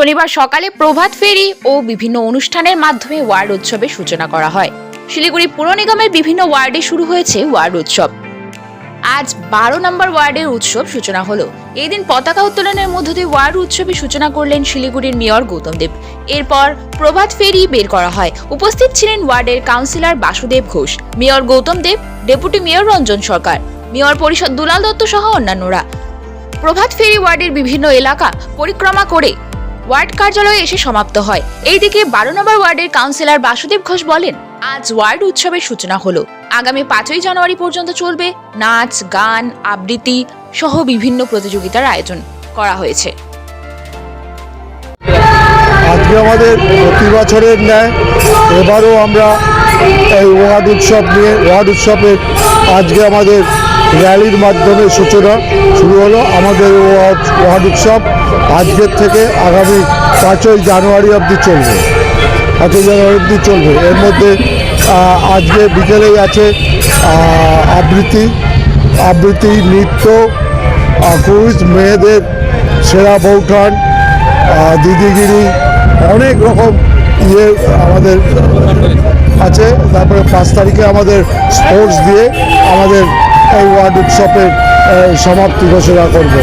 শনিবার সকালে প্রভাত ফেরি ও বিভিন্ন অনুষ্ঠানের মাধ্যমে ওয়ার্ড উৎসবের সূচনা করা হয়। শিলিগুড়ি পুর নিগমের বিভিন্ন ওয়ার্ডে শুরু হয়েছে ওয়ার্ড উৎসব। আজ বারো নম্বর ওয়ার্ডের উৎসব সূচনা হলো। এই দিন পতাকা উত্তোলনের মধ্য দিয়ে ওয়ার্ড উৎসবের সূচনা করলেন শিলিগুড়ির মেয়র গৌতম দেব। এরপর প্রভাত ফেরি বের করা হয়। উপস্থিত ছিলেন ওয়ার্ডের councillor Basudev Ghosh, mayor Gautam Deb, deputy mayor Ranjan Sarkar, mayor পরিষদ দুলাল দত্ত সহ অন্যান্যরা। প্রভাত ফেরি ওয়ার্ডের বিভিন্ন এলাকা পরিক্রমা করে ওয়ার্ড কার্যালয়ে এসে সমাপ্ত হয়। এইদিকে বারো নম্বর ওয়ার্ডের কাউন্সিলর বাসুদেব ঘোষ বলেন, আজ ওয়ার্ড উৎসবের সূচনা হলো। আগামী পাঁচই জানুয়ারি পর্যন্ত চলবে নাচ, গান, আবৃত্তি সহ বিভিন্ন প্রতিযোগিতার আয়োজন করা হয়েছে। আজকে আমাদের প্রতি বছরের ন্যায় এবারও আমরা এই ওয়ার্ড উৎসব নিয়ে, ওয়ার্ড উৎসবের আজকে আমাদের র্যালির মাধ্যমে সূচনা শুরু হলো। আমাদের ওয়ার্ড উৎসব আজকের থেকে আগামী পাঁচই জানুয়ারি অবধি চলবে। পাঁচই জানুয়ারি অবধি চলবে। এর মধ্যে আজকে বিকেলেই আছে আবৃত্তি আবৃত্তি, নৃত্য কুইজ মেয়েদের সেরা বৌঠান দিদিগিরি, অনেক রকম ইয়ে আমাদের আছে। তারপরে পাঁচ তারিখে আমাদের স্পোর্টস দিয়ে আমাদের এই ওয়ার্ড উৎসবের সমাপ্তি ঘোষণা করবে।